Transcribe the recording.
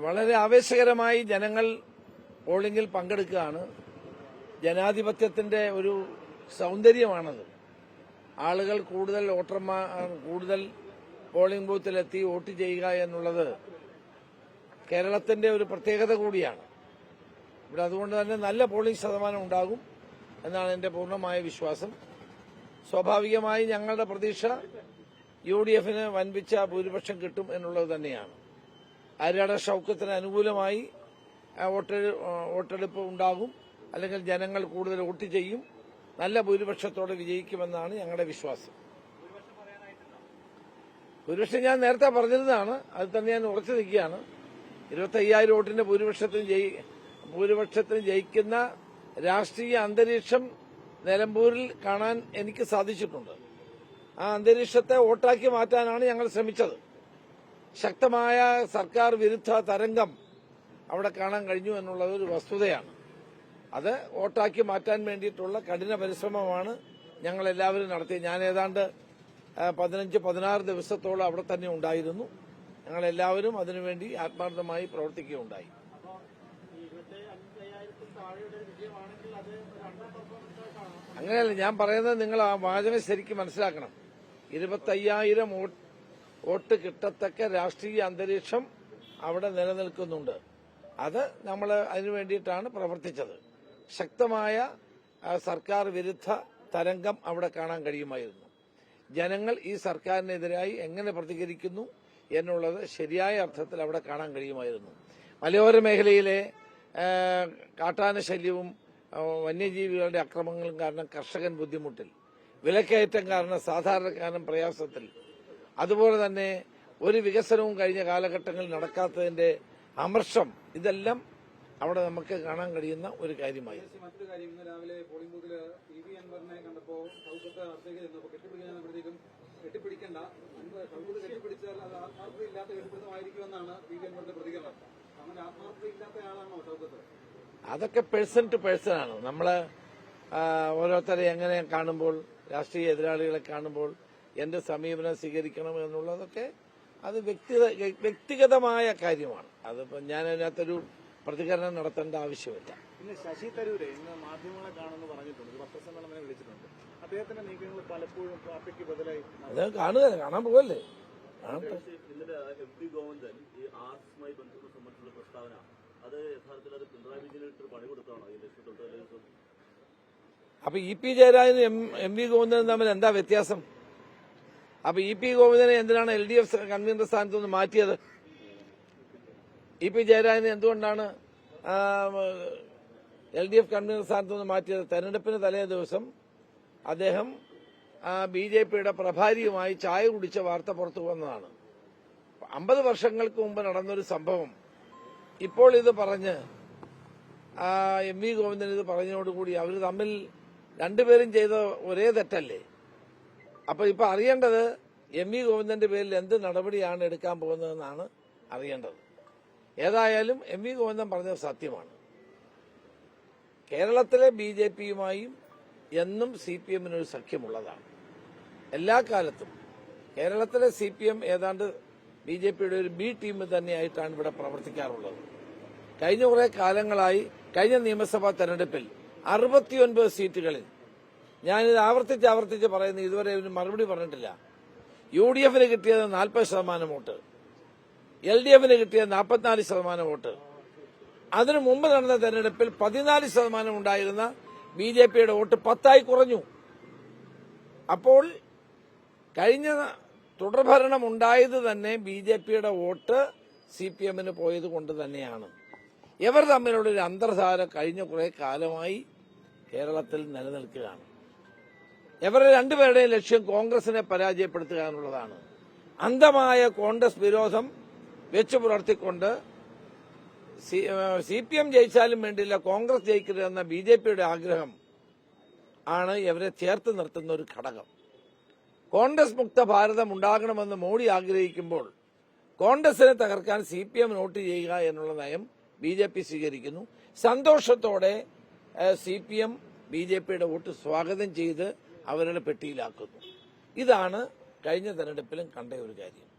വളരെ ആവേശകരമായി ജനങ്ങൾ പോളിംഗിൽ പങ്കെടുക്കുകയാണ്. ജനാധിപത്യത്തിന്റെ ഒരു സൗന്ദര്യമാണത്. ആളുകൾ കൂടുതൽ വോട്ടർമാർ കൂടുതൽ പോളിംഗ് ബൂത്തിലെത്തി വോട്ട് ചെയ്യുക എന്നുള്ളത് കേരളത്തിന്റെ ഒരു പ്രത്യേകത കൂടിയാണ്. ഇവിടെ അതുകൊണ്ട് തന്നെ നല്ല പോളിംഗ് ശതമാനം ഉണ്ടാകും എന്നാണ് എന്റെ പൂർണമായ വിശ്വാസം. സ്വാഭാവികമായി ഞങ്ങളുടെ പ്രതീക്ഷ യു ഡി എഫിന് വൻപിച്ച ഭൂരിപക്ഷം കിട്ടും എന്നുള്ളത് തന്നെയാണ്. ആര്യാട ഷൌക്കത്തിന് അനുകൂലമായി വോട്ടെടുപ്പ് ഉണ്ടാകും. അല്ലെങ്കിൽ ജനങ്ങൾ കൂടുതൽ വോട്ട് ചെയ്യും. നല്ല ഭൂരിപക്ഷത്തോടെ വിജയിക്കുമെന്നാണ് ഞങ്ങളുടെ വിശ്വാസം. ഭൂരിപക്ഷം ഞാൻ നേരത്തെ പറഞ്ഞിരുന്നതാണ്. അത് തന്നെ ഞാൻ ഉറച്ചു നിൽക്കുകയാണ്. ഇരുപത്തി അയ്യായിരം വോട്ടിന്റെ ഭൂരിപക്ഷത്തിന് ഭൂരിപക്ഷത്തിന് ജയിക്കുന്ന രാഷ്ട്രീയ അന്തരീക്ഷം നിലമ്പൂരിൽ കാണാൻ എനിക്ക് സാധിച്ചിട്ടുണ്ട്. ആ അന്തരീക്ഷത്തെ വോട്ടാക്കി മാറ്റാനാണ് ഞങ്ങൾ ശ്രമിച്ചത്. ശക്തമായ സർക്കാർ വിരുദ്ധ തരംഗം അവിടെ കാണാൻ കഴിഞ്ഞു എന്നുള്ളത് ഒരു വസ്തുതയാണ്. അത് വോട്ടാക്കി മാറ്റാൻ വേണ്ടിയിട്ടുള്ള കഠിന പരിശ്രമമാണ് ഞങ്ങൾ എല്ലാവരും നടത്തിയത്. ഞാൻ ഏതാണ്ട് പതിനഞ്ച് പതിനാറ് ദിവസത്തോളം അവിടെ തന്നെ ഉണ്ടായിരുന്നു. ഞങ്ങൾ എല്ലാവരും അതിനുവേണ്ടി ആത്മാർത്ഥമായി പ്രവർത്തിക്കുകയുണ്ടായി. അങ്ങനെയല്ല ഞാൻ പറയുന്നത് നിങ്ങൾ ആ വാചകം ശരിക്കും മനസ്സിലാക്കണം. ഇരുപത്തയ്യായിരം വോട്ട് വോട്ട് കിട്ടത്തക്ക രാഷ്ട്രീയ അന്തരീക്ഷം അവിടെ നിലനിൽക്കുന്നുണ്ട്. അത് നമ്മൾ അതിനു വേണ്ടിയിട്ടാണ് പ്രവർത്തിച്ചത്. ശക്തമായ സർക്കാർ വിരുദ്ധ തരംഗം അവിടെ കാണാൻ കഴിയുമായിരുന്നു. ജനങ്ങൾ ഈ സർക്കാരിനെതിരായി എങ്ങനെ പ്രതികരിക്കുന്നു എന്നുള്ളത് ശരിയായ അർത്ഥത്തിൽ അവിടെ കാണാൻ കഴിയുമായിരുന്നു. മലയോര മേഖലയിലെ കാട്ടാന ശല്യവും വന്യജീവികളുടെ അക്രമങ്ങളും കാരണം കർഷകൻ ബുദ്ധിമുട്ടിൽ. വിലക്കയറ്റം കാരണം സാധാരണക്കാരൻ പ്രയാസത്തിൽ. അതുപോലെ തന്നെ ഒരു വികസനവും കഴിഞ്ഞ കാലഘട്ടങ്ങളിൽ നടക്കാത്തതിന്റെ അമർഷം ഇതെല്ലാം അവിടെ നമുക്ക് കാണാൻ കഴിയുന്ന ഒരു കാര്യമായി. മറ്റൊരു കാര്യം ഇന്ന് രാവിലെ പോളിംഗ് ബൂത്തിൽ ഇ വി അൻവറിനെ കണ്ടപ്പോൾ സൗകര്യത്തെ അടുത്തേക്ക് ചെന്നപ്പോൾ കെട്ടിപ്പിടിക്കാനപ്പോഴത്തേക്കും കെട്ടിപ്പിടിക്കണ്ട. സൗഹൃദ കെട്ടിപ്പിടിച്ചാൽ അത് ആത്മാർത്ഥത ഇല്ലാത്ത കെട്ടിപ്പിടുത്തമായിരിക്കുമെന്നാണ് ഇ വി അൻവറിന്റെ പ്രതികരണം. അങ്ങനെ ആത്മാർത്ഥത ഇല്ലാത്ത ആളാണോ സൗകര്യത്ത് അതൊക്കെ പേഴ്സൺ ടു പേഴ്സൺ ആണ്. നമ്മൾ ഓരോരുത്തരെ എങ്ങനെ കാണുമ്പോൾ രാഷ്ട്രീയ എതിരാളികളെ കാണുമ്പോൾ എന്ത് സമീപനം സ്വീകരിക്കണം എന്നുള്ളതൊക്കെ അത് വ്യക്തിഗത വ്യക്തിഗതമായ കാര്യമാണ്. അതിപ്പോ ഞാൻ അതിനകത്തൊരു പ്രതികരണം നടത്തേണ്ട ആവശ്യമില്ല. പിന്നെ ശശി തരൂര് ഇന്ന് മാധ്യമങ്ങളെ കാണുമെന്ന് പറഞ്ഞിട്ടുണ്ട്. ഒരു പത്രസമ്മേളനം വിളിച്ചിട്ടുണ്ട്. അദ്ദേഹത്തിന്റെ നീക്കങ്ങൾ പലപ്പോഴും പാർട്ടിക്ക് ബദലായി. അത് കാണുക കാണാൻ പോകല്ലേ കാണട്ടെ. ഇന്നലെ എം പി ഗോവിന്ദൻ ഈ ആർട്സുമായി ബന്ധപ്പെട്ട് സംബന്ധിച്ചുള്ള പ്രസ്താവന അത് യഥാർത്ഥത്തിൽ അത് പിണറായി പണി കൊടുത്താണോ ഈ അപ്പൊ ഇ പി ജയരാജനും എം വി ഗോവിന്ദനും തമ്മിൽ എന്താ വ്യത്യാസം? അപ്പൊ ഇ പി ഗോവിന്ദനെ എന്തിനാണ് എൽ ഡി എഫ് കൺവീനർ സ്ഥാനത്ത് നിന്ന് മാറ്റിയത്? ഇ പി ജയരാജനെ എന്തുകൊണ്ടാണ് എൽ ഡി എഫ് കൺവീനർ സ്ഥാനത്ത് നിന്ന് മാറ്റിയത്? തെരഞ്ഞെടുപ്പിന് തലേ ദിവസം അദ്ദേഹം ബി ജെ പിയുടെ പ്രഭാരിയുമായി ചായ കുടിച്ച വാർത്ത പുറത്തു വന്നതാണ്. അമ്പത് വർഷങ്ങൾക്ക് മുമ്പ് നടന്നൊരു സംഭവം. ഇപ്പോൾ ഇത് പറഞ്ഞ് എം വി ഗോവിന്ദൻ ഇത് പറഞ്ഞതോടുകൂടി അവർ തമ്മിൽ രണ്ടുപേരും ചെയ്ത ഒരേ തെറ്റല്ലേ? അപ്പൊ ഇപ്പൊ അറിയേണ്ടത് എം വി ഗോവിന്ദന്റെ പേരിൽ എന്ത് നടപടിയാണ് എടുക്കാൻ പോകുന്നതെന്നാണ് അറിയേണ്ടത്. ഏതായാലും എം വി ഗോവിന്ദൻ പറഞ്ഞത് സത്യമാണ്. കേരളത്തിലെ ബി ജെ പിയുമായും എന്നും സി പി എമ്മിനൊരു സഖ്യമുള്ളതാണ്. എല്ലാ കാലത്തും കേരളത്തിലെ സി പി എം ഏതാണ്ട് ബി ജെ പിയുടെ ഒരു ബി ടീം തന്നെയായിട്ടാണ് ഇവിടെ പ്രവർത്തിക്കാറുള്ളത്. കഴിഞ്ഞ കുറെ കാലങ്ങളായി കഴിഞ്ഞ നിയമസഭാ തെരഞ്ഞെടുപ്പിൽ അറുപത്തിയൊൻപത് സീറ്റുകളിൽ ഞാനിത് ആവർത്തിച്ച് ആവർത്തിച്ച് പറയുന്നു ഇതുവരെ ഇതിന് മറുപടി പറഞ്ഞിട്ടില്ല. യു ഡി എഫിന് കിട്ടിയത് നാൽപ്പത് ശതമാനം വോട്ട്. എൽ ഡി എഫിന് കിട്ടിയത് നാൽപ്പത്തിനാല് ശതമാനം വോട്ട്. അതിനു മുമ്പ് നടന്ന തെരഞ്ഞെടുപ്പിൽ പതിനാല് ശതമാനം ഉണ്ടായിരുന്ന ബി ജെ പിയുടെ വോട്ട് പത്തായി കുറഞ്ഞു. അപ്പോൾ കഴിഞ്ഞ തുടർഭരണം ഉണ്ടായത് തന്നെ ബി ജെ പിയുടെ വോട്ട് സി പി എമ്മിന് പോയത് കൊണ്ട് തന്നെയാണ്. ഇവർ തമ്മിലുള്ള ഒരു അന്തർധാര കഴിഞ്ഞ കുറെ കാലമായി കേരളത്തിൽ നിലനിൽക്കുകയാണ്. ഇവരുടെ രണ്ടുപേരുടെയും ലക്ഷ്യം കോൺഗ്രസിനെ പരാജയപ്പെടുത്തുക എന്നുള്ളതാണ്. അന്ധമായ കോൺഗ്രസ് വിരോധം വെച്ചു പുലർത്തിക്കൊണ്ട് സി പി എം ജയിച്ചാലും വേണ്ടിയില്ല കോൺഗ്രസ് ജയിക്കരുതെന്ന ബി ജെ പിയുടെ ആഗ്രഹം ആണ് ഇവരെ ചേർത്ത് നിർത്തുന്ന ഒരു ഘടകം. കോൺഗ്രസ് മുക്ത ഭാരതം ഉണ്ടാകണമെന്ന് മോഡി ആഗ്രഹിക്കുമ്പോൾ കോൺഗ്രസിനെ തകർക്കാൻ സി പി എം നോട്ട് ചെയ്യുക എന്നുള്ള നയം ബി ജെ പി സ്വീകരിക്കുന്നു. സന്തോഷത്തോടെ C P M B J പിയുടെ വോട്ട് സ്വാഗതം ചെയ്ത് അവരുടെ പെട്ടിയിലാക്കുന്നു. ഇതാണ് കഴിഞ്ഞ തെരഞ്ഞെടുപ്പിലും കണ്ട ഒരു കാര്യം.